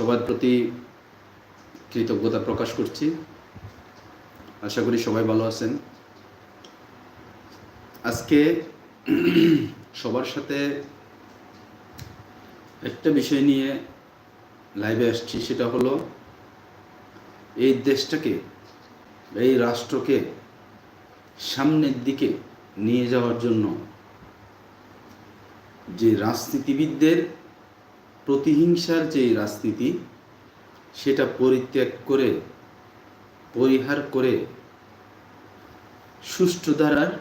সবার প্রতি কৃতজ্ঞতা প্রকাশ করছি। আশা করি সবাই ভালো আছেন। আজকে সবার সাথে একটা বিষয় নিয়ে লাইভে আসছি, সেটা হলো এই দেশটাকে, এই রাষ্ট্রকে সামনের দিকে নিয়ে যাওয়ার জন্য যে রাজনীতিবিদদের প্রতিহিংসার যে রাজনীতি, সেটা পরিত্যাগ করে, পরিহার করে সুষ্ঠু ধারার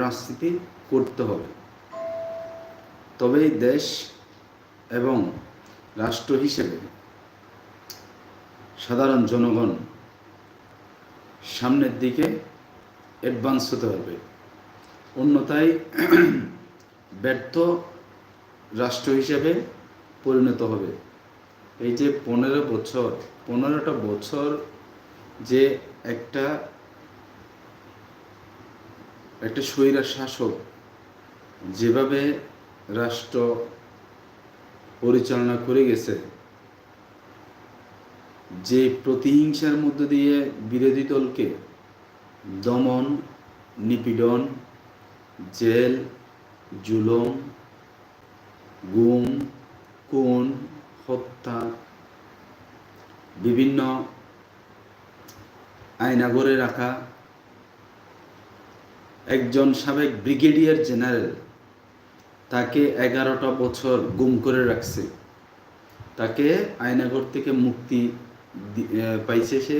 রাজনীতি করতে হবে। তবেই দেশ এবং রাষ্ট্র হিসেবে সাধারণ জনগণ সামনের দিকে অ্যাডভান্স হতে হবে। অন্যথায় ব্যর্থ রাষ্ট্র হিসেবে পরিণত হবে। এই যে পনেরো বছর, পনেরোটা বছর যে একটা একটা স্বৈরা শাসক যেভাবে রাষ্ট্র পরিচালনা করে গেছে, যে প্রতিহিংসার মধ্য দিয়ে বিরোধী দলকে দমন, নিপীড়ন, জেল, জুলম, গুম খুন হত্যা বিভিন্ন আয়নাগরে রাখা একজন সাবেক ব্রিগেডিয়ার জেনারেল তাকে এগারোটা বছর গুম করে রাখছে। তাকে আয়নাগর থেকে মুক্তি পাইছে সে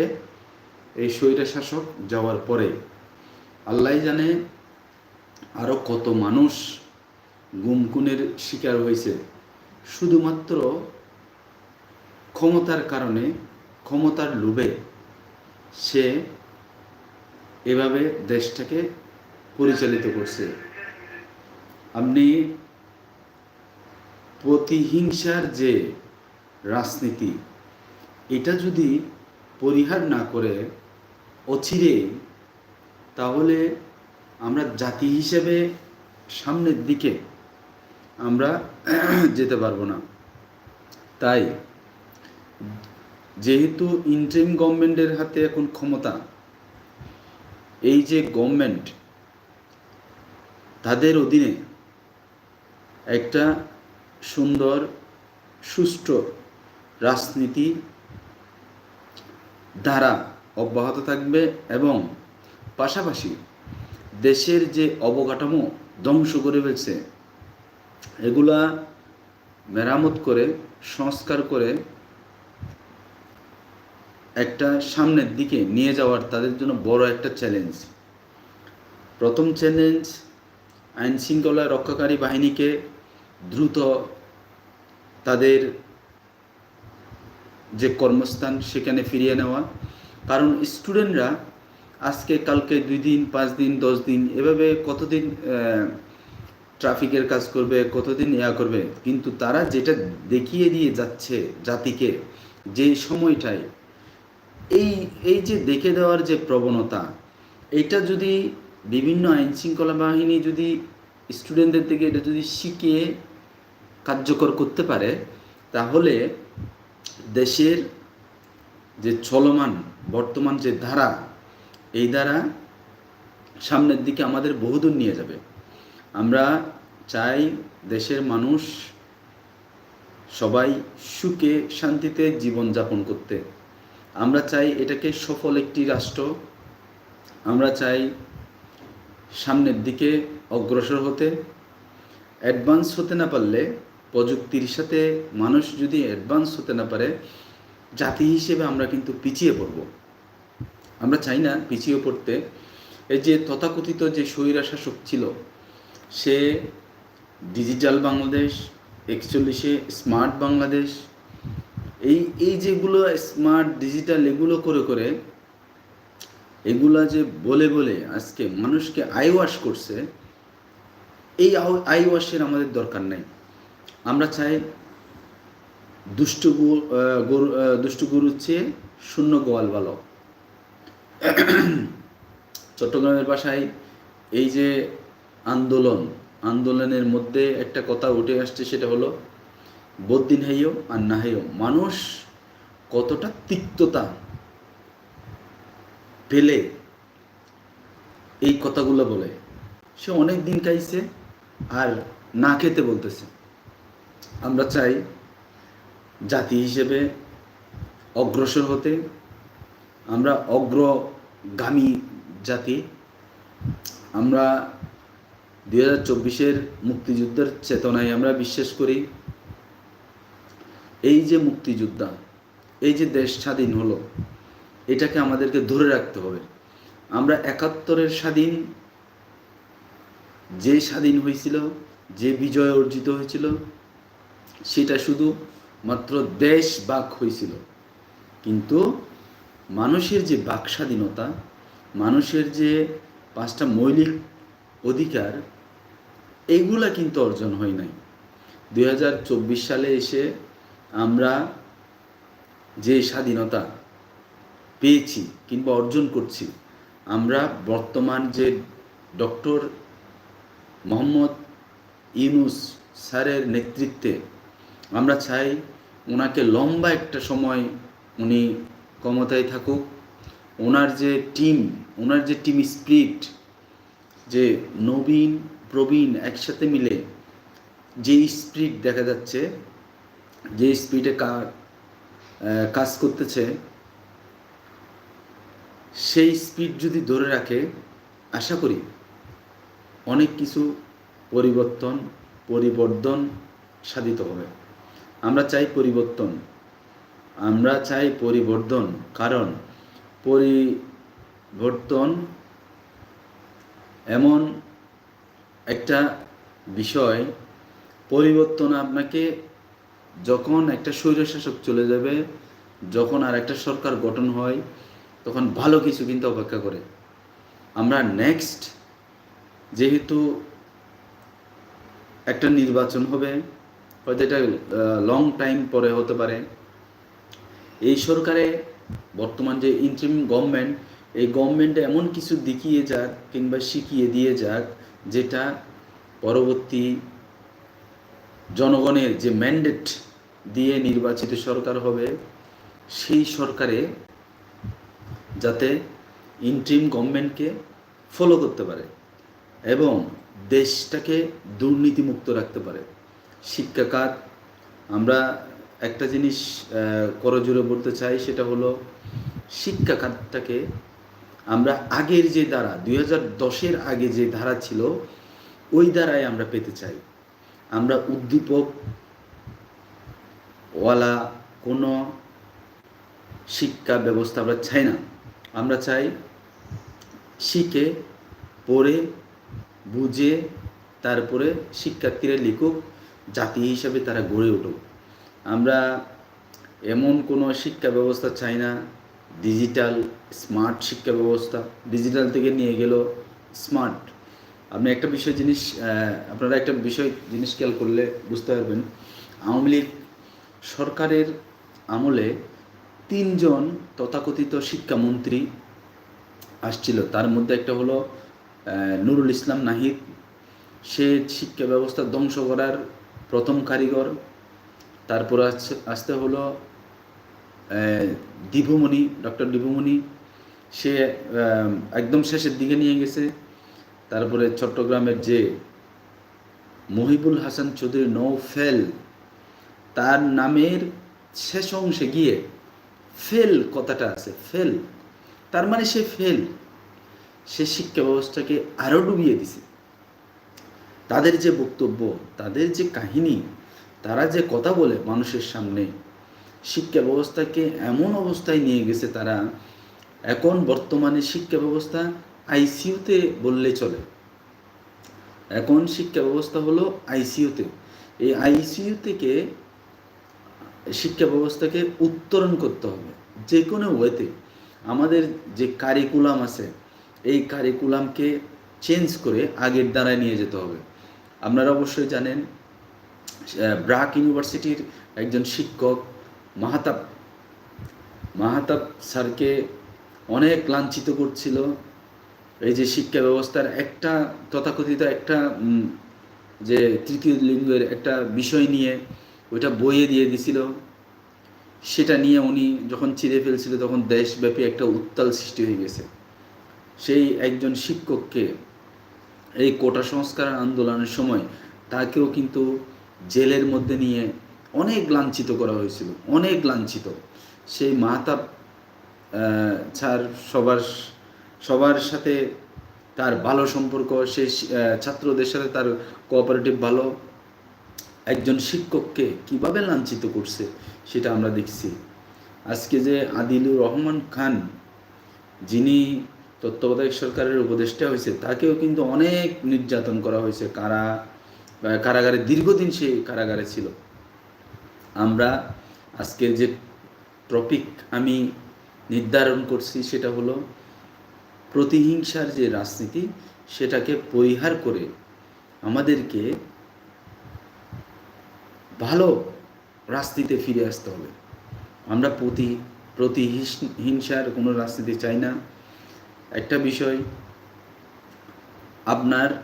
এই স্বৈরা শাসক যাওয়ার পরে। আল্লাহ জানে আরও কত মানুষ গুমকুনের শিকার হয়েছে। শুধুমাত্র ক্ষমতার কারণে, ক্ষমতার লোভে সে এভাবে দেশটাকে পরিচালিত করছে। আপনি প্রতিহিংসার যে রাজনীতি, এটা যদি পরিহার না করে অচিরে, তাহলে আমরা জাতি হিসেবে সামনের দিকে আমরা যেতে পারব না। তাই যেহেতু ইন্টারিম গভর্নমেন্টের হাতে এখন ক্ষমতা, এই যে গভর্নমেন্ট তাদের অধীনে একটা সুন্দর, সুষ্ঠু রাজনীতি ধারা অব্যাহত থাকবে এবং পাশাপাশি দেশের যে অবকাঠামো ধ্বংস করে ফেলছে এগুলা মেরামত করে, সংস্কার করে একটা সামনের দিকে নিয়ে যাওয়ার তাদের জন্য বড় একটা চ্যালেঞ্জ প্রথম চ্যালেঞ্জ আইন শৃঙ্খলা রক্ষাকারী বাহিনীকে দ্রুত তাদের যে কর্মস্থান সেখানে ফিরিয়ে নেওয়া। কারণ স্টুডেন্টরা আজকে, কালকে দুই দিন, পাঁচ দিন, দশ দিন, এভাবে কতদিন ট্রাফিকের কাজ করবে, কতদিন ইয়া করবে, কিন্তু তারা যেটা দেখিয়ে দিয়ে যাচ্ছে জাতিকে যে সময়টায়, এই এই যে দেখে দেওয়ার যে প্রবণতা, এটা যদি বিভিন্ন আইন শৃঙ্খলা বাহিনী যদি স্টুডেন্টদের থেকে এটা যদি শিখিয়ে কার্যকর করতে পারে, তাহলে দেশের যে চলমান বর্তমান যে ধারা, এই ধারা সামনের দিকে আমাদের বহুদূর নিয়ে যাবে। আমরা চাই দেশের মানুষ সবাই সুখে শান্তিতে জীবনযাপন করতে। আমরা চাই এটাকে সফল একটি রাষ্ট্র। আমরা চাই সামনের দিকে অগ্রসর হতে। অ্যাডভান্স হতে না পারলে প্রযুক্তির সাথে মানুষ যদি অ্যাডভান্স হতে না পারে, জাতি হিসেবে আমরা কিন্তু পিছিয়ে পড়ব। আমরা চাই না পিছিয়ে পড়তে। এই যে তথাকথিত যে স্বৈরা শাসক ছিল সে ডিজিটাল বাংলাদেশ, একচল্লিশে স্মার্ট বাংলাদেশ। এই এই যেগুলো স্মার্ট, ডিজিটাল, এগুলো করে করে এগুলা যে বলে বলে আজকে মানুষকে আইওয়াশ করছে, এই আইওয়াশের আমাদের দরকার নেই। আমরা চাই দুষ্ট গরু দুষ্ট গরুর চেয়ে শূন্য গোয়াল ভালো। চট্টগ্রামের বাসায় এই যে আন্দোলন, আন্দোলনের মধ্যে একটা কথা উঠে আসছে সেটা হলো বদিন হাইও আর না হাইও মানুষ কতটা তিক্ততা পেলে এই কথাগুলো বলে। সে অনেক দিন খাইছে আর না খেতে বলতেছে। আমরা চাই জাতি হিসেবে অগ্রসর হতে, আমরা অগ্রগামী জাতি, আমরা দুই হাজার চব্বিশের মুক্তিযুদ্ধের চেতনায় আমরা বিশ্বাস করি। এই যে মুক্তিযোদ্ধা, এই যে দেশ স্বাধীন হলো, এটাকে আমাদেরকে ধরে রাখতে হবে। আমরা একাত্তরের স্বাধীন, যে স্বাধীন হয়েছিল, যে বিজয় অর্জিত হয়েছিল, সেটা শুধু মাত্র দেশ বাক হয়েছিল। কিন্তু মানুষের যে বাক স্বাধীনতা, মানুষের যে পাঁচটা মৌলিক অধিকার এগুলা কিন্তু অর্জন হয় নাই। দু হাজার চব্বিশ সালে এসে আমরা যে স্বাধীনতা পেয়েছি কিংবা অর্জন করছি, আমরা বর্তমান যে ডক্টর মোহাম্মদ ইউনুস স্যারের নেতৃত্বে আমরা চাই ওনাকে লম্বা একটা সময় উনি ক্ষমতায় থাকুক। ওনার যে টিম, ওনার যে টিম স্পিরিট, যে নবীন প্রবীণ একসাথে মিলে যে স্পিড দেখা যাচ্ছে, যে স্পিডে কাজ করতেছে, সেই স্পিড যদি ধরে রাখে, আশা করি অনেক কিছু পরিবর্তন পরিবর্তন সাধিত হবে। আমরা চাই পরিবর্তন। আমরা চাই পরিবর্তন কারণ পরিবর্তন এমন একটা বিষয় পরিবর্তন আপনাকে যখন একটা স্বৈরশাসক চলে যাবে, যখন আর একটা সরকার গঠন হয়, তখন ভালো কিছু কিন্তু অপেক্ষা করে। আমরা নেক্সট যেহেতু একটা নির্বাচন হবে, হয়তো এটা লং টাইম পরে হতে পারে। এই সরকারে বর্তমান যে ইন্ট্রিম গভর্নমেন্ট এই গভর্নমেন্টে এমন কিছু দেখিয়ে যাক কিংবা শিখিয়ে দিয়ে যাক যেটা পরবর্তী জনগণের যে ম্যান্ডেট দিয়ে নির্বাচিত সরকার হবে, সেই সরকারে যাতে ইন্ট্রিম গভর্নমেন্টকে ফলো করতে পারে এবং দেশটাকে দুর্নীতিমুক্ত রাখতে পারে। শিক্ষা খাত, আমরা একটা জিনিস করজোরে বলতে চাই, সেটা হলো শিক্ষা খাতটাকে আমরা আগের যে ধারা, দুই হাজার দশের আগে যে ধারা ছিল, ওই ধারায় আমরা পেতে চাই। আমরা উদ্দীপক ওয়ালা কোনো শিক্ষা ব্যবস্থা আমরা চাই না। আমরা চাই শিখে, পড়ে, বুঝে, তারপরে শিক্ষার্থীরা লিখুক, জাতি হিসাবে তারা গড়ে উঠুক। আমরা এমন কোনো শিক্ষা ব্যবস্থা চাই না ডিজিটাল স্মার্ট শিক্ষা ব্যবস্থা ডিজিটাল থেকে নিয়ে গেল স্মার্ট। আপনি একটা বিষয় জিনিস আপনারা একটা বিষয় জিনিস খেয়াল করলে বুঝতে পারবেন, আওয়ামী লীগ সরকারের আমলে তিনজন তথাকথিত শিক্ষামন্ত্রী আসছিল। তার মধ্যে একটা হলো নুরুল ইসলাম নাহিদ। সে শিক্ষা ব্যবস্থা ধ্বংস করার প্রথম কারিগর। তারপর আসছে আসতে হলো দীপুমণি, ডক্টর দীপুমণি। সে একদম শেষের দিকে নিয়ে গেছে। তারপরে চট্টগ্রামের যে মহিবুল হাসান চৌধুরী নৌফেল, তার নামের শেষ অংশে গিয়ে ফেল কথাটা আছে, ফেল। তার মানে সে ফেল। সে শিক্ষা ব্যবস্থাকে আরও ডুবিয়ে দিছে। তাদের যে বক্তব্য, তাদের যে কাহিনী, তারা যে কথা বলে মানুষের সামনে, শিক্ষা ব্যবস্থাকে এমন অবস্থায় নিয়ে গেছে তারা এখন বর্তমানে শিক্ষা ব্যবস্থা আইসিইউতে বললে চলে। এখন শিক্ষা ব্যবস্থা হলো আইসিইউতে। এই আইসিইউ থেকে শিক্ষা ব্যবস্থাকে উত্তরণ করতে হবে, যে কোনো ওয়েতে। আমাদের যে কারিকুলাম আছে, এই কারিকুলামকে চেঞ্জ করে আগের দ্বারায় নিয়ে যেতে হবে। আপনারা অবশ্যই জানেন ব্রাক ইউনিভার্সিটির একজন শিক্ষক, মাহাতাব। মাহাতাব স্যারকে অনেক লাঞ্ছিত করছিল। এই যে শিক্ষা ব্যবস্থার একটা তথাকথিত একটা যে তৃতীয় লিঙ্গের একটা বিষয় নিয়ে ওইটা বইয়ে দিয়ে দিছিল। সেটা নিয়ে উনি যখন চিরে ফেলছিল তখন দেশব্যাপী একটা উত্তাল সৃষ্টি হয়ে গেছে। সেই একজন শিক্ষককে এই কোটা সংস্কার আন্দোলনের সময় তাকেও কিন্তু জেলের মধ্যে নিয়ে অনেক লাঞ্ছিত করা হয়েছিল, অনেক লাঞ্ছিত। সেই মাহতাব স্যার সবার সবার সাথে তার ভালো সম্পর্ক সেই ছাত্রদের সাথে তার কোঅপারেটিভ ভালো। একজন শিক্ষককে কীভাবে লাঞ্ছিত করছে, সেটা আমরা দেখছি। আজকে যে আদিলুর রহমান খান, যিনি তত্ত্বাবধায়ক সরকারের উপদেষ্টা হয়েছে, তাকেও কিন্তু অনেক নির্যাতন করা হয়েছে। কারা কারাগারে দীর্ঘদিন সে কারাগারে ছিল। আমরা আজকের যে টপিক আমি নির্ধারণ করছি সেটা হলো প্রতিহিংসার যে রাজনীতি, সেটাকে পরিহার করে আমাদেরকে ভালো রাজনীতিতে ফিরে আসতে হবে। আমরা প্রতি, প্রতিহিংসার কোনো রাজনীতি চাই না। একটা বিষয়, আপনার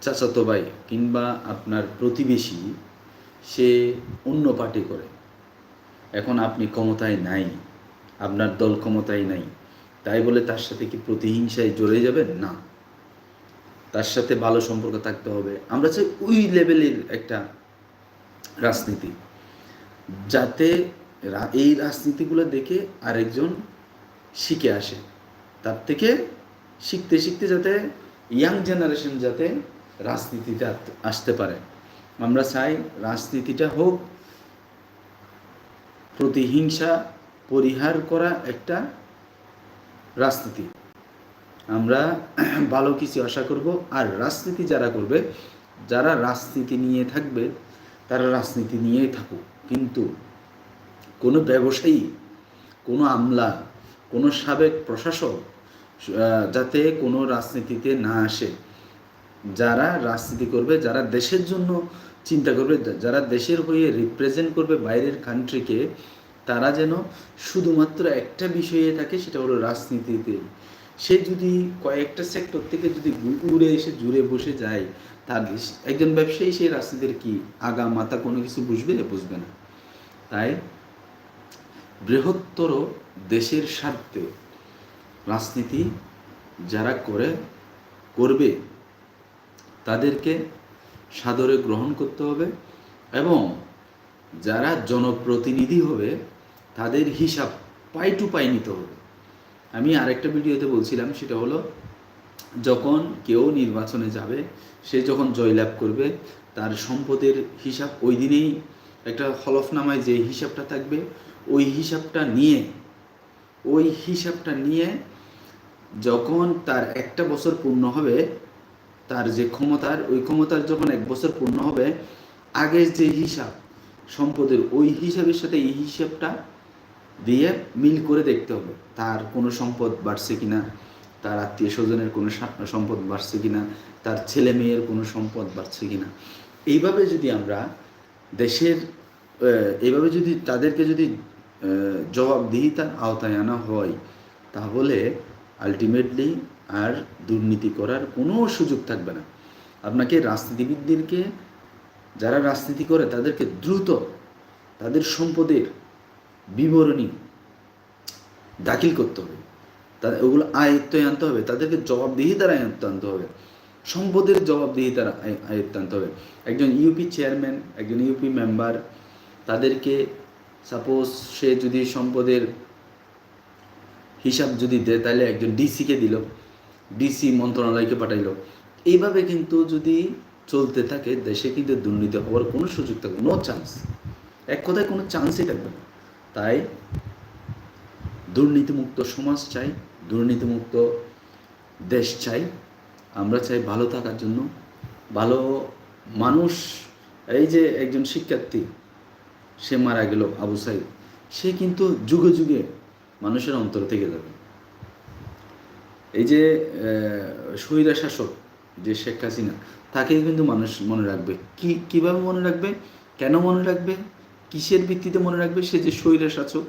চাচাতো ভাই কিংবা আপনার প্রতিবেশী, সে অন্য পার্টি করে। এখন আপনি ক্ষমতায় নাই। আপনার দল ক্ষমতায় নাই। তাই বলে তার সাথে কি প্রতিহিংসায় জড়ে যাবেন? না। তার সাথে ভালো সম্পর্ক থাকতে হবে। আমরা চাই ওই লেভেলের একটা রাজনীতি। যাতে এই রাজনীতিগুলো দেখে আরেকজন শিখে আসে। তার থেকে শিখতে শিখতে যাতে ইয়াং জেনারেশন যাতে রাজনীতিতে আসতে পারে। আমরা চাই রাজনীতিটা হোক, প্রতিহিংসা পরিহার করা একটা রাজনীতি। আমরা ভালো কিছু আশা করব আর রাজনীতি যারা করবে, যারা রাজনীতি নিয়ে থাকবে, তারা রাজনীতি নিয়েই থাকুক। কিন্তু কোনো ব্যবসায়ী, কোনো আমলা, কোনো সাবেক প্রশাসক যাতে কোনো রাজনীতিতে না আসে। যারা রাজনীতি করবে, যারা দেশের জন্য চিন্তা করবে, যারা দেশের হয়ে রিপ্রেজেন্ট করবে বাইরের কান্ট্রিকে তারা যেন শুধুমাত্র একটা বিষয়ে থাকে, সেটা হলো রাজনীতিতে। সে যদি কয়েকটা সেক্টর থেকে যদি উড়ে এসে জুড়ে বসে যায়, তার একজন ব্যবসায়ী সেই রাজনীতির কি আগা মাথা কোনো কিছু বুঝবে? বুঝবে না। তাই বৃহত্তর দেশের স্বার্থে রাজনীতি যারা করে, করবে, তাদেরকে সাদরে গ্রহণ করতে হবে এবং যারা জনপ্রতিনিধি হবে তাদের হিসাব পাই টু পাই নিতে হবে। আমি আরেকটা ভিডিওতে বলছিলাম, সেটা হলো যখন কেউ নির্বাচনে যাবে, সে যখন জয়লাভ করবে, তার সম্পদের হিসাব ওই দিনেই একটা হলফনামায় যে হিসাবটা থাকবে, ওই হিসাবটা নিয়ে, ওই হিসাবটা নিয়ে যখন তার একটা বছর পূর্ণ হবে, তার যে ক্ষমতার, ওই ক্ষমতার যখন এক বছর পূর্ণ হবে, আগের যে হিসাব, সম্পদের ওই হিসাবের সাথে এই হিসাবটা দিয়ে মিল করে দেখতে হবে। তার কোনো সম্পদ বাড়ছে কিনা, তার আত্মীয় স্বজনের কোনো সম্পদ বাড়ছে কিনা, তার ছেলে মেয়ের কোনো সম্পদ বাড়ছে কিনা। এইভাবে যদি আমরা দেশের এইভাবে যদি তাদেরকে যদি জবাবদিহিতার আওতায় আনা হয়, তাহলে আলটিমেটলি আর দুর্নীতি করার কোনো সুযোগ থাকবে না। আপনাকে রাজনীতিবিদদেরকে, যারা রাজনীতি করে, তাদেরকে দ্রুত তাদের সম্পদের বিবরণী দাখিল করতে হবে। তা ওগুলো আয়ত্তে আনতে হবে। তাদেরকে জবাবদিহিতার আয়ত্ত আনতে হবে। সম্পদের জবাবদিহিতার আয়- আয়ত্ত আনতে হবে। একজন ইউপি চেয়ারম্যান, একজন ইউপি মেম্বার, তাদেরকে সাপোজ সে যদি সম্পদের হিসাব যদি দেয়, তাহলে একজন ডিসিকে দিল, ডিসি মন্ত্রণালয়কে পাঠাইলো। এইভাবে কিন্তু যদি চলতে থাকে, দেশে কিন্তু দুর্নীতি হওয়ার কোনো সুযোগ থাকবে নো চান্স এক কথায় কোনো চান্সই থাকবে না। তাই দুর্নীতিমুক্ত সমাজ চাই, দুর্নীতিমুক্ত দেশ চাই। আমরা চাই ভালো থাকার জন্য। ভালো মানুষ, এই যে একজন শিক্ষার্থী, সে মারা গেল আবু সাইদ, সে কিন্তু যুগে যুগে মানুষের অন্তর থেকে যাবে। এই যে স্বৈরা শাসক যে শেখ হাসিনা তাকে কিন্তু মানুষ মনে রাখবে। কি, কীভাবে মনে রাখবে? কেন মনে রাখবে? কিসের ভিত্তিতে মনে রাখবে? সে যে স্বৈরা শাসক।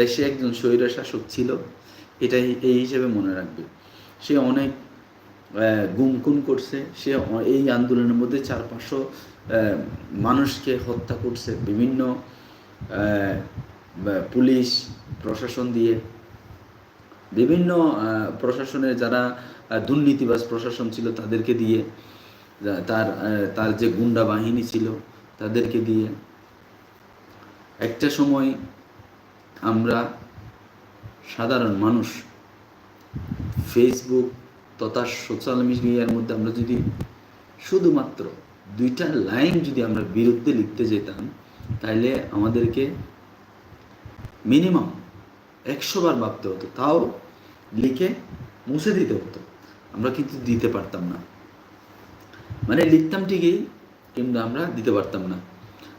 দেশে একজন স্বৈরা শাসক ছিল এটা এই হিসেবে মনে রাখবে। সে অনেক গুমকুম করছে। সে এই আন্দোলনের মধ্যে চার পাঁচশো মানুষকে হত্যা করছে। বিভিন্ন পুলিশ, প্রশাসন দিয়ে। বিভিন্ন প্রশাসনের যারা দুর্নীতিবাজ প্রশাসন ছিল, তাদেরকে দিয়ে তার তার যে গুন্ডা বাহিনী ছিল, তাদেরকে দিয়ে। একটা সময় আমরা সাধারণ মানুষ ফেসবুক তথা সোশ্যাল মিডিয়ার মধ্যে আমরা যদি শুধুমাত্র দুইটা লাইন যদি আমরা বিরুদ্ধে লিখতে যেতাম তাহলে আমাদেরকে মিনিমাম একশো বার ভাবতে হতো। তাও লিখে মুছে দিতে হতো। আমরা কিন্তু দিতে পারতাম না। মানে লিখতাম ঠিকই, কিন্তু আমরা দিতে পারতাম না।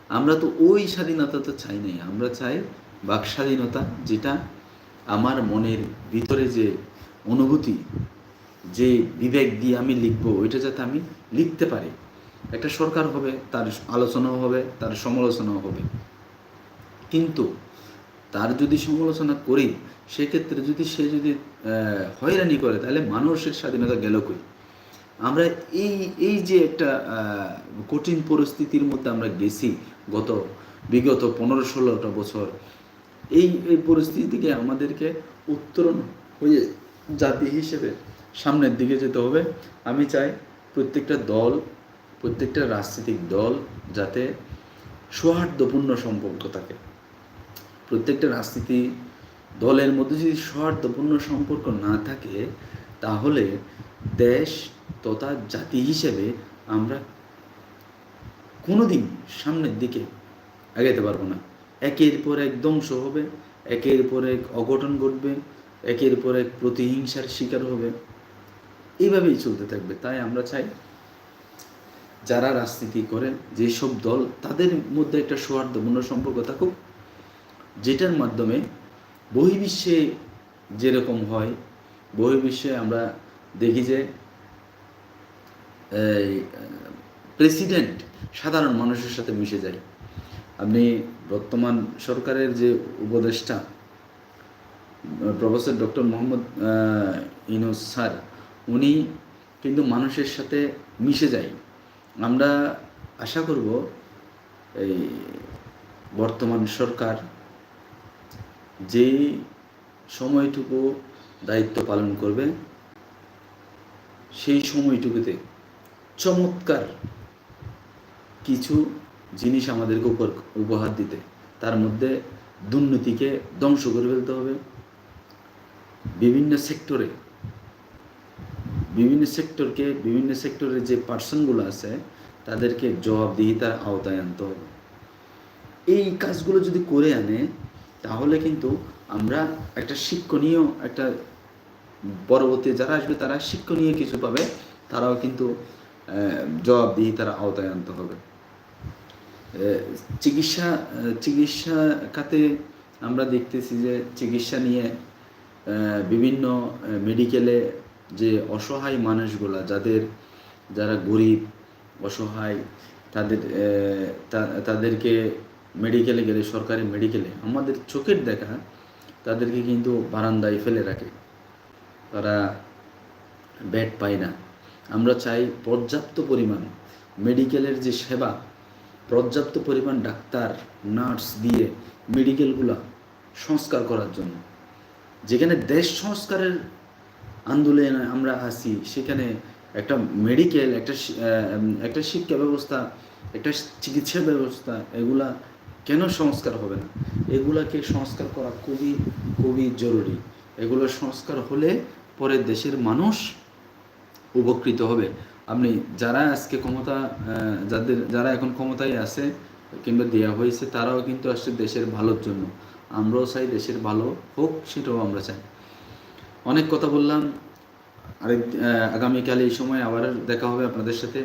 আমরা তো ওই স্বাধীনতা তো চাই নাই, আমরা চাই বাক স্বাধীনতা, যেটা আমার মনের ভিতরে যে অনুভূতি, যে বিবেক দিয়ে আমি লিখব, ওইটা যাতে আমি লিখতে পারি। একটা সরকার হবে, তার আলোচনাও হবে, তার সমালোচনাও হবে। কিন্তু তার যদি সমালোচনা করি, সেক্ষেত্রে যদি সে যদি হয়রানি করে, তাহলে মানুষের স্বাধীনতা গেল কই? আমরা এই এই যে একটা কঠিন পরিস্থিতির মধ্যে আমরা গেছি গত, বিগত পনেরো ষোলোটা বছর, এই এই পরিস্থিতি থেকে আমাদেরকে উত্তরণ হয়ে জাতি হিসেবে সামনের দিকে যেতে হবে। আমি চাই প্রত্যেকটা দল, প্রত্যেকটা রাজনৈতিক দল যাতে সৌহার্দ্যপূর্ণ সম্পর্ক থাকে। প্রত্যেকটা রাজনীতি দলের মধ্যে যদি সৌহার্দ্যপূর্ণ সম্পর্ক না থাকে, তাহলে দেশ তথা জাতি হিসেবে আমরা কোনোদিন সামনের দিকে এগাইতে পারব না। একের পর এক ধ্বংস হবে, একের পর এক অঘটন ঘটবে, একের পর এক প্রতিহিংসার শিকার হবে। এইভাবেই চলতে থাকবে। তাই আমরা চাই যারা রাজনীতি করে যেসব দল, তাদের মধ্যে একটা সৌহার্দ্যপূর্ণ সম্পর্ক থাকুক, যেটার মাধ্যমে বহির্বিশ্বে যেরকম হয়, বহির্বিশ্বে আমরা দেখি যে প্রেসিডেন্ট সাধারণ মানুষের সাথে মিশে যায়। আপনি বর্তমান সরকারের যে উপদেষ্টা, professor doctor Mohammad Yunus sir, উনি কিন্তু মানুষের সাথে মিশে যায়। আমরা আশা করব এই বর্তমান সরকার যেই সময়টুকু দায়িত্ব পালন করবে, সেই সময়টুকুতে চমৎকার কিছু জিনিস আমাদেরকে উপর, উপহার দিতে। তার মধ্যে দুর্নীতিকে ধ্বংস করে ফেলতে হবে। বিভিন্ন সেক্টরে, বিভিন্ন সেক্টরকে, বিভিন্ন সেক্টরের যে পার্সনগুলো আছে, তাদেরকে জবাবদিহিতার আওতায় আনতে হবে। এই কাজগুলো যদি করে আনে, তাহলে কিন্তু আমরা একটা শিক্ষণীয় একটা পরবর্তী যারা আসবে, তারা শিক্ষণীয় কিছু পাবে। তারাও কিন্তু জবাবদিহিতার আওতায় আনতে হবে। চিকিৎসা চিকিৎসা খাতে আমরা দেখতেছি যে চিকিৎসা নিয়ে বিভিন্ন মেডিকেলে যে অসহায় মানুষগুলা, যাদের, যারা গরিব, অসহায়, তাদের তাদেরকে মেডিকেলে গেলে, সরকারি মেডিকেলে আমাদের চোখের দেখা তাদেরকে কিন্তু বারান্দায় ফেলে রাখে। তারা বেড পায় না। আমরা চাই পর্যাপ্ত পরিমাণ মেডিকেলের যে সেবা পর্যাপ্ত পরিমাণ ডাক্তার, নার্স দিয়ে মেডিকেলগুলো সংস্কার করার জন্য। যেখানে দেশ সংস্কারের আন্দোলনে আমরা আছি, সেখানে একটা মেডিকেল, একটা একটা শিক্ষা ব্যবস্থা, একটা চিকিৎসা ব্যবস্থা, এগুলা কেন সংস্কার হবে না? এগুলাকে সংস্কার করা খুবই খুবই জরুরি। এগুলো সংস্কার হলে পরে দেশের মানুষ উপকৃত হবে। আপনি যারা আজকে ক্ষমতা যাদের, যারা এখন ক্ষমতায় আছে কিংবা দেওয়া হয়েছে, তারাও কিন্তু আসছে দেশের ভালোর জন্য। আমরাও চাই দেশের ভালো হোক, সেটাও আমরা চাই। অনেক কথা বললাম। আরেক আগামীকাল এই সময় আবার দেখা হবে আপনাদের সাথে।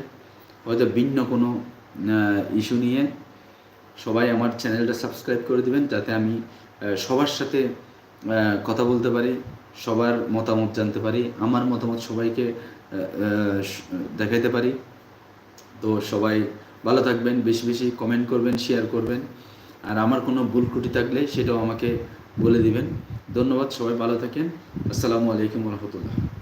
হয়তো ভিন্ন কোনো ইস্যু নিয়ে। সবাই আমার চ্যানেলটা সাবস্ক্রাইব করে দিবেন, যাতে আমি সবার সাথে কথা বলতে পারি, সবার মতামত জানতে পারি। আমার মতামত সবাইকে দেখাইতে পারি। তো সবাই ভালো থাকবেন, বেশি বেশি কমেন্ট করবেন শেয়ার করবেন। আর আমার কোনো ভুল ত্রুটি থাকলে সেটাও আমাকে বলে দিবেন। ধন্যবাদ, সবাই ভালো থাকেন। আসসালামু আলাইকুম রহমতুল্লাহ।